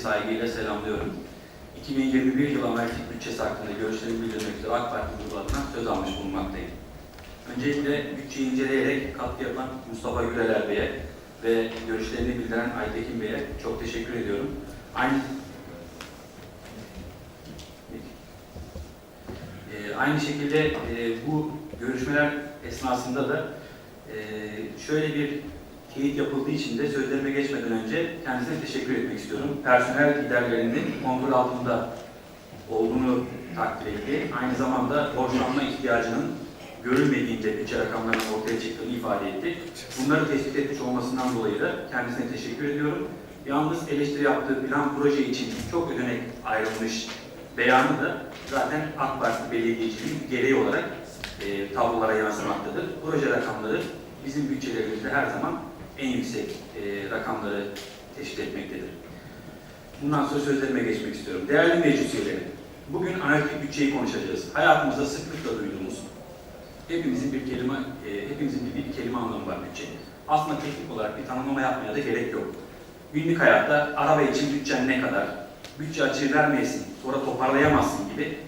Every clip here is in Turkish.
saygıyla selamlıyorum. 2021 yıl analitik bütçesi hakkında görüşlerimi bildirmek üzere AK Parti grubu söz almış bulunmaktayım. Öncelikle bütçeyi inceleyerek katkı yapan Mustafa Güreler Bey'e ve görüşlerini bildiren Aytekin Bey'e çok teşekkür ediyorum. Aynı Ee, aynı şekilde e, bu görüşmeler esnasında da e, şöyle bir teyit yapıldığı için de sözlerime geçmeden önce kendisine teşekkür etmek istiyorum. Personel giderlerinin kontrol altında olduğunu takdir etti. Aynı zamanda borçlanma ihtiyacının görülmediğinde bütçe rakamlarının ortaya çıktığını ifade etti. Bunları tespit etmiş olmasından dolayı da kendisine teşekkür ediyorum. Yalnız eleştiri yaptığı plan proje için çok ödenek ayrılmış beyanı da zaten AK Parti belediyeciliğin gereği olarak e, tablolara yansımaktadır. Proje rakamları bizim bütçelerimizde her zaman en yüksek e, rakamları teşkil etmektedir. Bundan sonra sözlerime geçmek istiyorum. Değerli meclis üyeleri, bugün analitik bütçeyi konuşacağız. Hayatımızda sıklıkla duyduğumuz, hepimizin bir kelime, e, hepimizin bir, bir kelime anlamı var bütçe. Aslında teknik olarak bir tanımlama yapmaya da gerek yok. Günlük hayatta araba için bütçen ne kadar, bütçe açığı vermeyesin, sonra toparlayamazsın gibi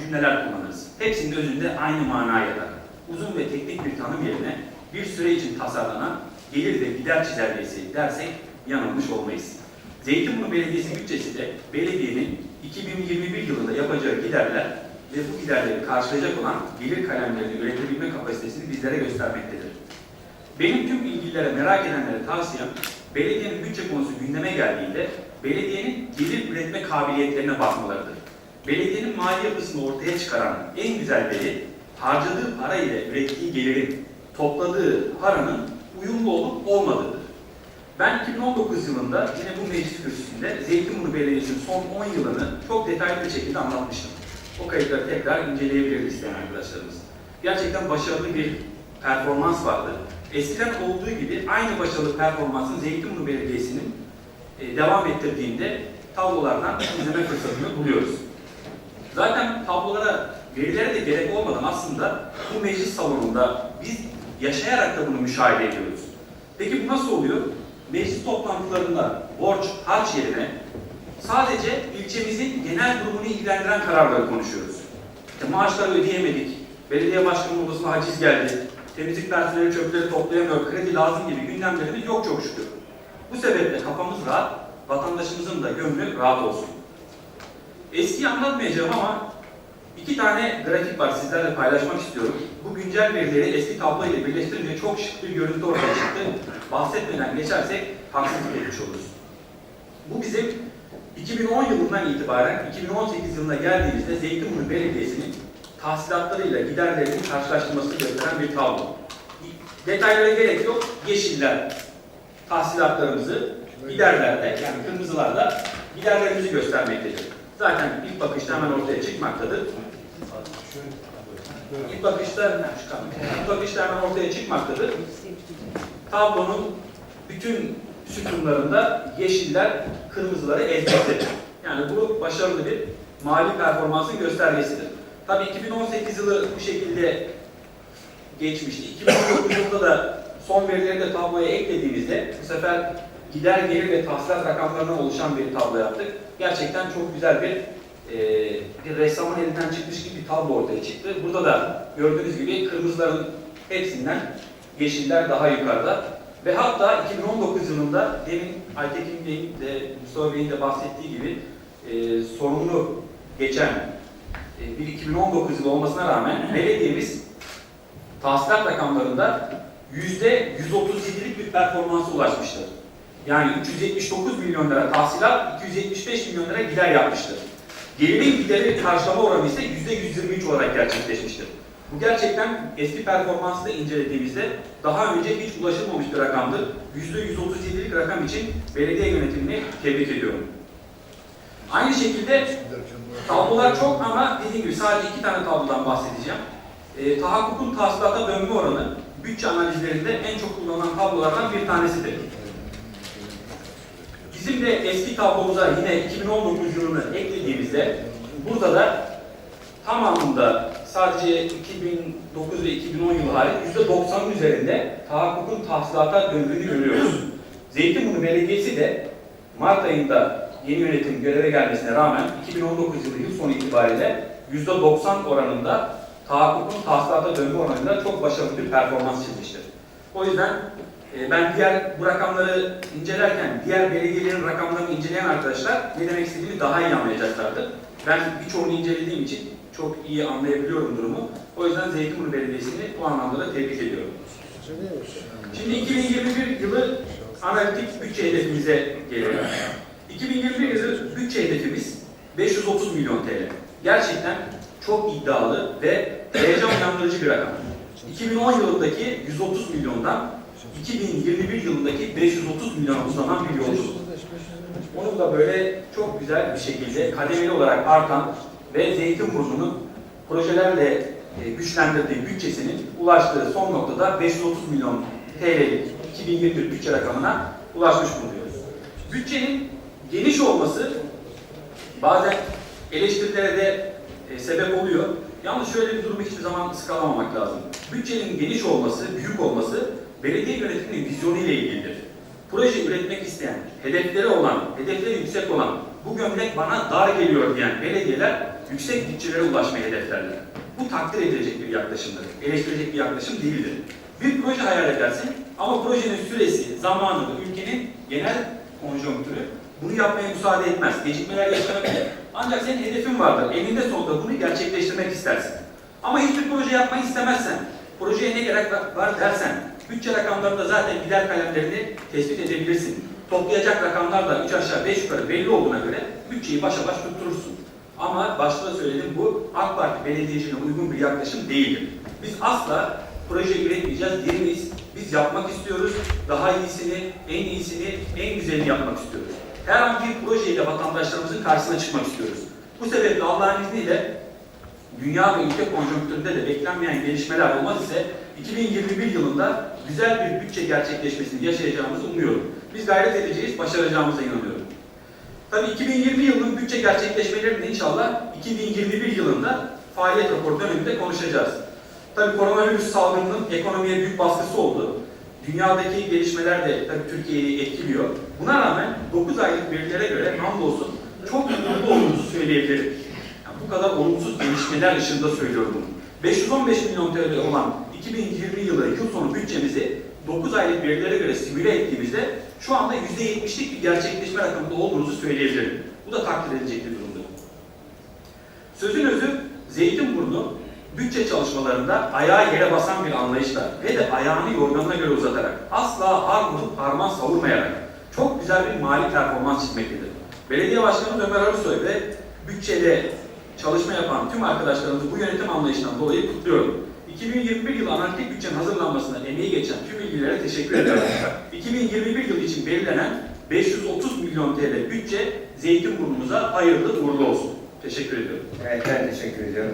cümleler kullanırız. Hepsinin özünde aynı manaya yatar. Uzun ve teknik bir tanım yerine bir süre için tasarlanan gelir ve gider çizelgesi dersek yanılmış olmayız. Zeytinburnu Belediyesi bütçesi de belediyenin 2021 yılında yapacağı giderler ve bu giderleri karşılayacak olan gelir kalemlerini üretebilme kapasitesini bizlere göstermektedir. Benim tüm ilgililere, merak edenlere tavsiyem, belediyenin bütçe konusu gündeme geldiğinde belediyenin gelir üretme kabiliyetlerine bakmalarıdır. Belediyenin mali yapısını ortaya çıkaran en güzel veri, harcadığı para ile ürettiği gelirin topladığı paranın uyumlu olup olmadığıdır. Ben 2019 yılında yine bu meclis kürsüsünde Zeytinburnu Belediyesi'nin son 10 yılını çok detaylı bir şekilde anlatmıştım. O kayıtları tekrar inceleyebilir isteyen arkadaşlarımız. Gerçekten başarılı bir performans vardı. Eskiden olduğu gibi aynı başarılı performansın Zeytinburnu Belediyesi'nin e, devam ettirdiğinde tablolardan izleme fırsatını buluyoruz. Zaten tablolara, verilere de gerek olmadan aslında bu meclis salonunda biz yaşayarak da bunu müşahede ediyoruz. Peki bu nasıl oluyor? Meclis toplantılarında borç, harç yerine sadece ilçemizin genel durumunu ilgilendiren kararları konuşuyoruz. İşte maaşları ödeyemedik, belediye başkanı odasına haciz geldi, temizlik personeli çöpleri toplayamıyor, kredi lazım gibi gündemlerimiz yok çok şükür. Bu sebeple kafamız rahat, vatandaşımızın da gönlü rahat olsun. Eskiyi anlatmayacağım ama iki tane grafik var sizlerle paylaşmak istiyorum. Bu güncel verileri eski tablo ile birleştirince çok şık bir görüntü ortaya çıktı. Bahsetmeden geçersek haksızlık etmiş oluruz. Bu bizim 2010 yılından itibaren 2018 yılına geldiğimizde Zeytinburnu Belediyesi'nin tahsilatlarıyla giderlerinin karşılaştırmasını gösteren bir tablo. Detaylara gerek yok. Yeşiller tahsilatlarımızı, giderlerde yani kırmızılarla giderlerimizi göstermektedir. Zaten ilk bakışta hemen ortaya çıkmaktadır. İlk bakışta, ilk bakışta hemen ortaya çıkmaktadır. Tablonun bütün sütunlarında yeşiller kırmızıları ezmektedir. Yani bu başarılı bir mali performansın göstergesidir. Tabii 2018 yılı bu şekilde geçmişti. 2019 yılında da son verileri de tabloya eklediğimizde bu sefer gider gelir ve tahsilat rakamlarından oluşan bir tablo yaptık. Gerçekten çok güzel bir e, bir ressamın elinden çıkmış gibi bir tablo ortaya çıktı. Burada da gördüğünüz gibi kırmızıların hepsinden yeşiller daha yukarıda. Ve hatta 2019 yılında demin Aytekin Bey'in de Mustafa Bey'in de bahsettiği gibi e, sorumlu geçen e, bir 2019 yılı olmasına rağmen belediyemiz tahsilat rakamlarında %137'lik bir performansa ulaşmıştır. Yani 379 milyon lira tahsilat, 275 milyon lira gider yapmıştır. Gelirin gideri karşılama oranı ise %123 olarak gerçekleşmiştir. Bu gerçekten eski performansı da incelediğimizde daha önce hiç ulaşılmamış bir rakamdır. %137'lik rakam için belediye yönetimini tebrik ediyorum. Aynı şekilde tablolar çok ama dediğim gibi sadece iki tane tablodan bahsedeceğim. E, tahakkukun tahsilata dönme oranı bütçe analizlerinde en çok kullanılan tablolardan bir tanesidir. Bizim de eski tablomuza yine 2019 yılını eklediğimizde burada da tamamında sadece 2009 ve 2010 yılı hariç %90'ın üzerinde tahakkukun tahsilata döndüğünü görüyoruz. Zeytinburnu Belediyesi de Mart ayında yeni yönetim göreve gelmesine rağmen 2019 yılı yıl sonu itibariyle %90 oranında tahakkukun tahsilata dönme oranında çok başarılı bir performans çizmiştir. O yüzden ben diğer bu rakamları incelerken diğer belediyelerin rakamlarını inceleyen arkadaşlar ne demek istediğimi daha iyi anlayacaklardır. Ben birçoğunu incelediğim için çok iyi anlayabiliyorum durumu. O yüzden Zeytinburnu Belediyesi'ni bu anlamda da tebrik ediyorum. Şimdi 2021 yılı analitik bütçe hedefimize gelelim. 2021 yılı bütçe hedefimiz 530 milyon TL. Gerçekten çok iddialı ve heyecan uyandırıcı bir rakam. 2010 yılındaki 130 milyondan 2021 yılındaki 530 milyona uzanan bir yolculuk. Onu da böyle çok güzel bir şekilde kademeli olarak artan ve Zeytinburnu'nun projelerle e, güçlendirdiği bütçesinin ulaştığı son noktada 530 milyon TL'lik 2021 bütçe rakamına ulaşmış bulunuyoruz. Bütçenin geniş olması bazen eleştirilere de e, sebep oluyor. Yalnız şöyle bir durumu hiçbir zaman ıskalamamak lazım. Bütçenin geniş olması, büyük olması belediye yönetiminin vizyonu ile ilgilidir. Proje üretmek isteyen, hedefleri olan, hedefleri yüksek olan, bu gömlek bana dar geliyor diyen belediyeler yüksek bütçelere ulaşmayı hedeflerler. Bu takdir edilecek bir yaklaşımdır, eleştirecek bir yaklaşım değildir. Bir proje hayal edersin ama projenin süresi, zamanı, ülkenin genel konjonktürü bunu yapmaya müsaade etmez. Gecikmeler yaşanabilir. Ancak senin hedefin vardır. Eninde sonunda bunu gerçekleştirmek istersin. Ama hiçbir proje yapmayı istemezsen, projeye ne gerek var dersen, bütçe rakamlarında zaten gider kalemlerini tespit edebilirsin. Toplayacak rakamlar da 3 aşağı 5 yukarı belli olduğuna göre bütçeyi başa baş tutturursun. Ama başta söyledim bu AK Parti belediyeciliğine uygun bir yaklaşım değildir. Biz asla proje üretmeyeceğiz diyemeyiz. Biz yapmak istiyoruz. Daha iyisini, en iyisini, en güzelini yapmak istiyoruz. Her an bir projeyle vatandaşlarımızın karşısına çıkmak istiyoruz. Bu sebeple Allah'ın izniyle dünya ve ülke konjonktüründe de beklenmeyen gelişmeler olmaz ise 2021 yılında güzel bir bütçe gerçekleşmesini yaşayacağımızı umuyorum. Biz gayret edeceğiz, başaracağımıza inanıyorum. Tabii 2020 yılının bütçe gerçekleşmelerini inşallah 2021 yılında faaliyet raporu döneminde konuşacağız. Tabii koronavirüs salgınının ekonomiye büyük baskısı oldu. Dünyadaki gelişmeler de tabii Türkiye'yi etkiliyor. Buna rağmen 9 aylık verilere göre hamdolsun çok mutlu olduğumuzu söyleyebilirim. Bu kadar olumsuz gelişmeler ışığında söylüyorum bunu. 515 milyon TL olan 2020 yılı yıl sonu bütçemizi 9 aylık verilere göre simüle ettiğimizde şu anda %70'lik bir gerçekleşme rakamında olduğumuzu söyleyebilirim. Bu da takdir edilecek bir durumdur. Sözün özü Zeytinburnu bütçe çalışmalarında ayağı yere basan bir anlayışla ve de ayağını yorganına göre uzatarak asla har vurup harman savurmayarak çok güzel bir mali performans çizmektedir. Belediye Başkanımız Ömer Arısoy ve bütçede çalışma yapan tüm arkadaşlarımızı bu yönetim anlayışından dolayı kutluyorum. 2021 yılı analitik bütçenin hazırlanmasına emeği geçen tüm ilgililere teşekkür ederim. 2021 yılı için belirlenen 530 milyon TL bütçe Zeytinburnu'muza hayırlı uğurlu olsun. Teşekkür ediyorum. Evet ben teşekkür ediyorum.